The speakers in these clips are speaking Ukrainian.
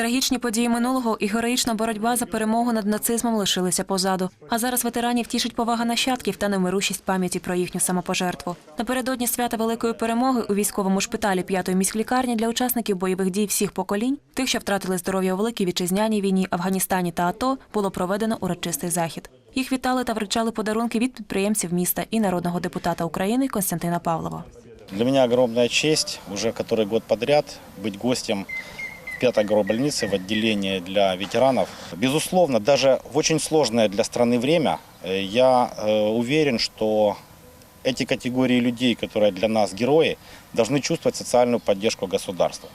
Трагічні події минулого і героїчна боротьба за перемогу над нацизмом лишилися позаду. А зараз ветеранів тішить повага нащадків та невмирущість пам'яті про їхню самопожертву. Напередодні свята великої перемоги у військовому шпиталі п'ятої міськлікарні для учасників бойових дій всіх поколінь, тих, що втратили здоров'я у великій вітчизняній війні, Афганістані та АТО, було проведено урочистий захід. Їх вітали та вручали подарунки від підприємців міста і народного депутата України Константина Павлова. Для меня огромная честь уже который год подряд быть гостем пятой горбольнице в отделении для ветеранов. Безусловно, даже в очень сложное для страны время э, я э, уверен, что эти категории людей, которые для нас герои, должны чувствовать социальную поддержку государства.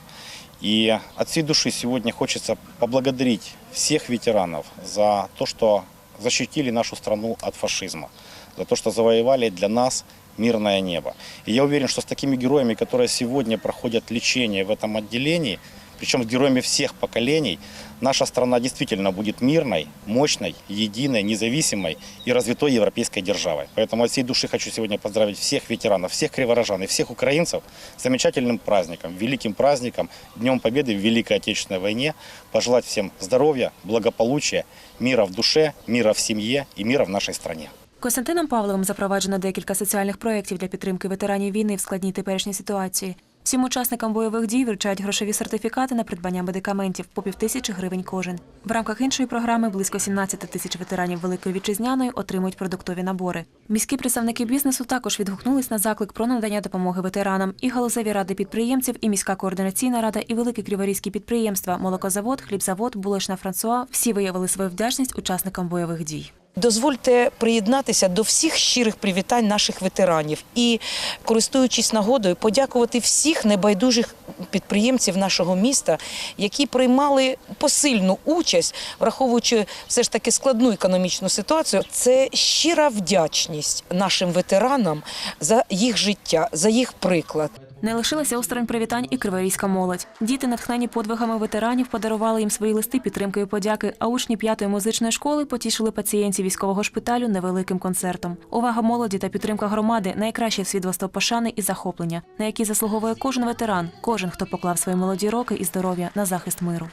И от всей души сегодня хочется поблагодарить всех ветеранов за то, что защитили нашу страну от фашизма, за то, что завоевали для нас мирное небо. И я уверен, что с такими героями, которые сегодня проходят лечение в этом отделении, причем с героями всех поколений, наша страна действительно будет мирной, мощной, единой, независимой и развитой европейской державой. Поэтому от всей души хочу сегодня поздравить всех ветеранов, всех криворожан и всех украинцев с замечательным праздником, великим праздником, Днем Победы в Великой Отечественной войне. Пожелать всем здоровья, благополучия, мира в душе, мира в семье и мира в нашей стране. Костянтином Павловим запроваджено декілька соціальних проєктів для підтримки ветеранів війни в складній теперішній ситуації. Всім учасникам бойових дій вручають грошові сертифікати на придбання медикаментів по півтисячі гривень кожен. В рамках іншої програми близько 17 тисяч ветеранів Великої вітчизняної отримують продуктові набори. Міські представники бізнесу також відгукнулись на заклик про надання допомоги ветеранам. І галузеві ради підприємців, і міська координаційна рада, і великі криворізькі підприємства молокозавод, хлібзавод, булочна Франсуа всі виявили свою вдячність учасникам бойових дій. Дозвольте приєднатися до всіх щирих привітань наших ветеранів і, користуючись нагодою, подякувати всіх небайдужих підприємців нашого міста, які приймали посильну участь, враховуючи все ж таки складну економічну ситуацію. Це щира вдячність нашим ветеранам за їх життя, за їх приклад. Не лишилася осторонь привітань і криворізька молодь. Діти, натхнені подвигами ветеранів, подарували їм свої листи підтримки і подяки. А учні п'ятої музичної школи потішили пацієнтів військового шпиталю невеликим концертом. Увага молоді та підтримка громади найкраще свідоцтво пошани і захоплення, на які заслуговує кожен ветеран, кожен, хто поклав свої молоді роки і здоров'я на захист миру.